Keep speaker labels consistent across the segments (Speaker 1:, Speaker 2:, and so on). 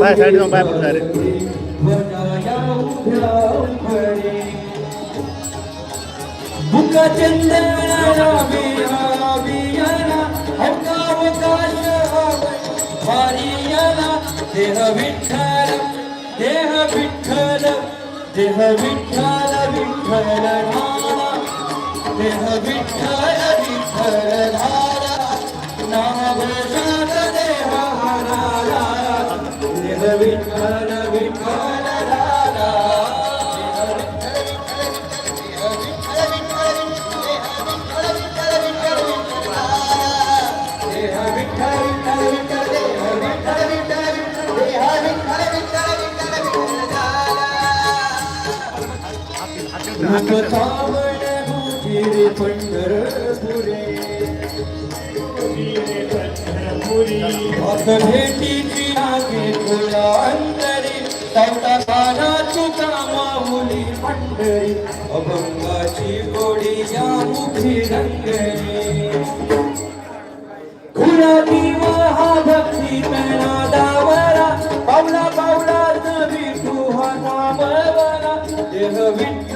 Speaker 1: पाय साईड जाऊन पाय पडू सारे
Speaker 2: वनाया उभ्या उभळे. मुका चंदनाला बिया बियाला अवकाश हरियाला देह विठ्ठल देह विठ्ठल देह विठ्ठल विठ्ठल नाना देह विठ्ठल विठ्ठल नाना नाम பெண் हात भेटीची लागे तुला अंतरी तवता खाना तुका माऊली पंढरी अभंगाची गोडी या मुखी रंगली खुराती हा भक्ती पेना दावरा, पावला पावला नवी तुहा नामवरा देह विठ्ठल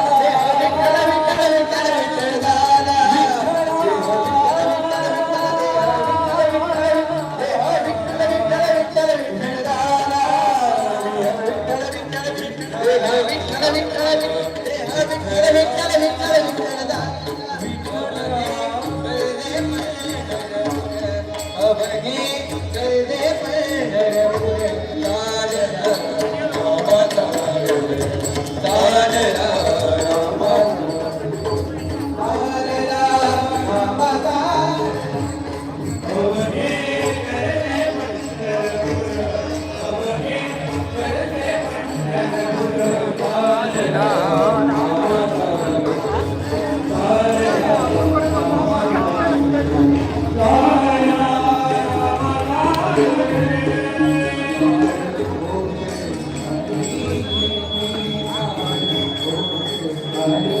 Speaker 2: विठ्ठल
Speaker 1: Amen.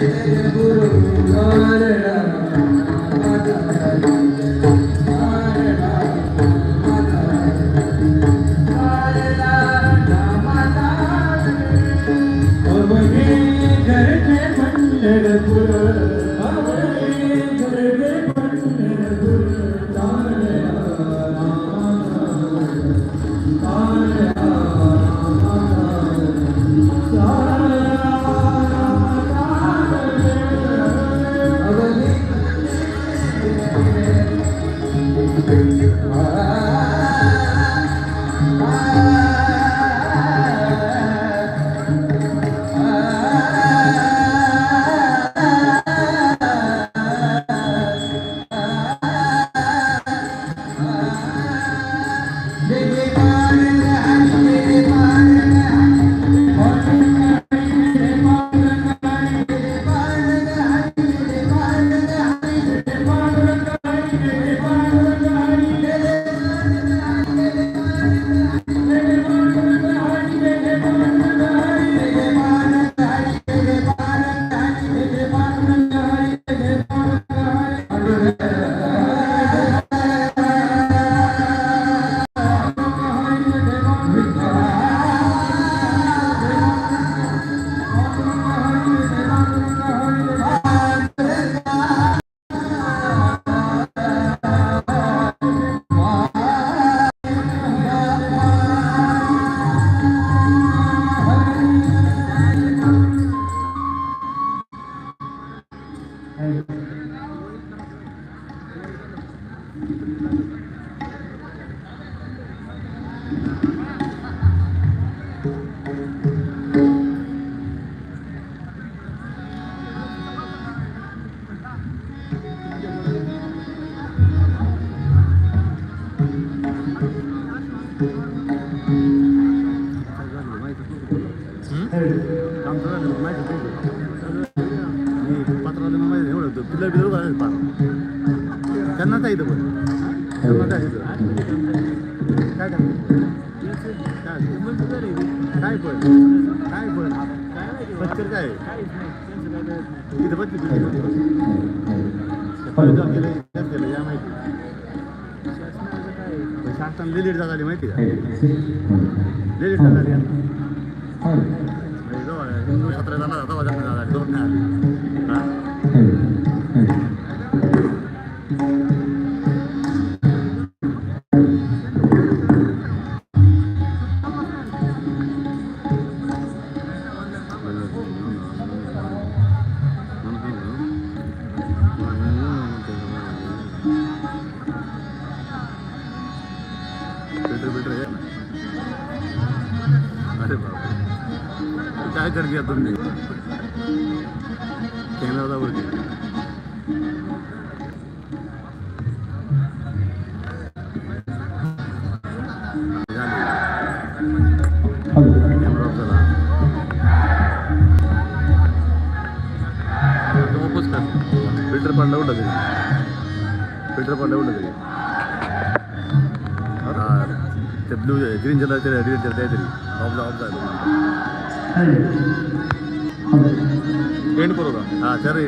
Speaker 1: Obrigado. करायचं पार त्यांना काय इथं पण? त्यांना काय इथं? काय काय? पण? काय पण? सत्तर काय? इथं पण केलं त्यात केलं या माहिती. शासनाने लिलिट झाली माहिती का? लिलिट झाली सतरा झाला वजन झाला दोन नाही आली. దగ్గరికి కెమెరా ఫిల్టర్ పండ ఉండదు ఫిల్టర్ పండ ఉండదు బ్లూ గ్రీన్ జల్ అయితే రెడ్ జల్ అయితే లోపల లోపల ಏನು ಬರೋದು ಹಾಂ ಸರಿ